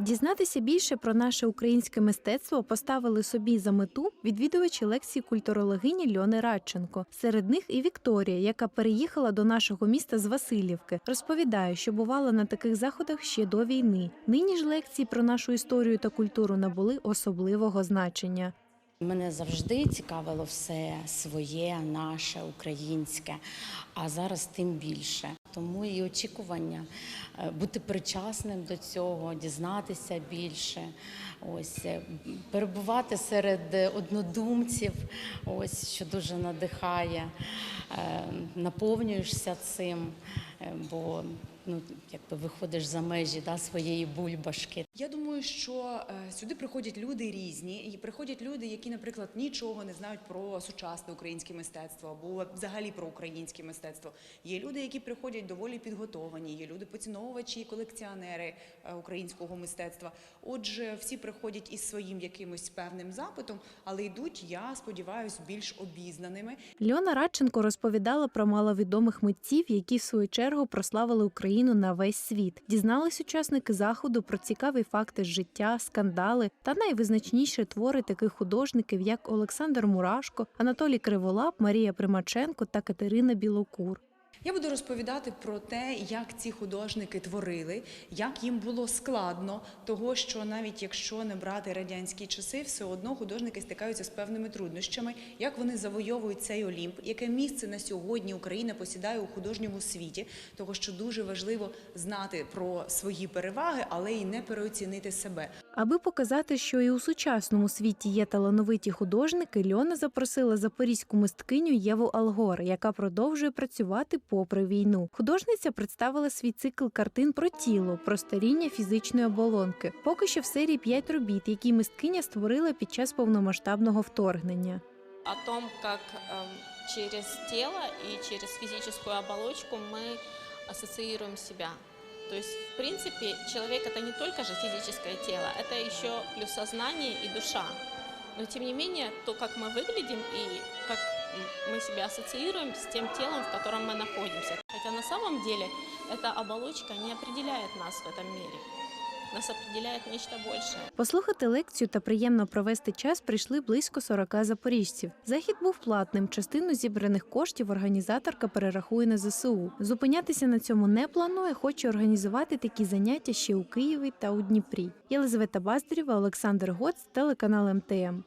Дізнатися більше про наше українське мистецтво поставили собі за мету відвідувачі лекції культурологині Льони Радченко. Серед них і Вікторія, яка переїхала до нашого міста з Васильівки. Розповідає, що бувала на таких заходах ще до війни. Нині ж лекції про нашу історію та культуру набули особливого значення. Мене завжди цікавило все своє, наше, українське, а зараз тим більше. Тому і очікування е, бути причасним до цього, дізнатися більше, ось е, перебувати серед однодумців, ось що дуже надихає, Е, наповнюєшся цим, бо ну якби виходиш за межі да, своєї бульбашки. Я думаю, що е, сюди приходять люди різні, і приходять люди, які, наприклад, нічого не знають про сучасне українське мистецтво або взагалі про українське мистецтво. Є люди, які приходять доволі підготовані, є люди поціновувачі колекціонери е, українського мистецтва. Отже, всі приходять із своїм якимось певним запитом, але йдуть, я сподіваюся, більш обізнаними. Льона Радченко розповідала про маловідомих митців, які в свою чергу прославили Україну на весь світ. Дізнались учасники заходу про цікаві факти життя, скандали та найвизначніші твори таких художників, як Олександр Мурашко, Анатолій Криволап, Марія Примаченко та Катерина Білокур. Я буду розповідати про те, як ці художники творили, як їм було складно, того що навіть якщо не брати радянські часи, все одно художники стикаються з певними труднощами, як вони завойовують цей Олімп, яке місце на сьогодні Україна посідає у художньому світі, того що дуже важливо знати про свої переваги, але й не переоцінити себе. Аби показати, що і у сучасному світі є талановиті художники, Льона запросила запорізьку мисткиню Єву Алгор, яка продовжує працювати попри війну. Художниця представила свій цикл картин про тіло, про старіння фізичної оболонки. Поки що в серії п'ять робіт, які мисткиня створила під час повномасштабного вторгнення. о том, как через тело и через физическую оболочку мы ассоциируем себя. То есть, в принципе, человек это не только же физическое тело, это еще плюс сознание и душа. Но тем не менее, то, как мы выглядим и как мы себя ассоциируем с тем телом, в котором мы находимся. Хотя на самом деле эта оболочка не определяет нас в этом мире. Нас определяет нечто большее. Послухати лекцію та приємно провести час прийшли близько 40 запоріжців. Захід був платним. Частину зібраних коштів організаторка перерахує на ЗСУ. Зупинятися на цьому не планує, хоче організувати такі заняття ще у Києві та у Дніпрі. Єлизавета Баздрєва, Олександр Гоц, телеканал МТМ.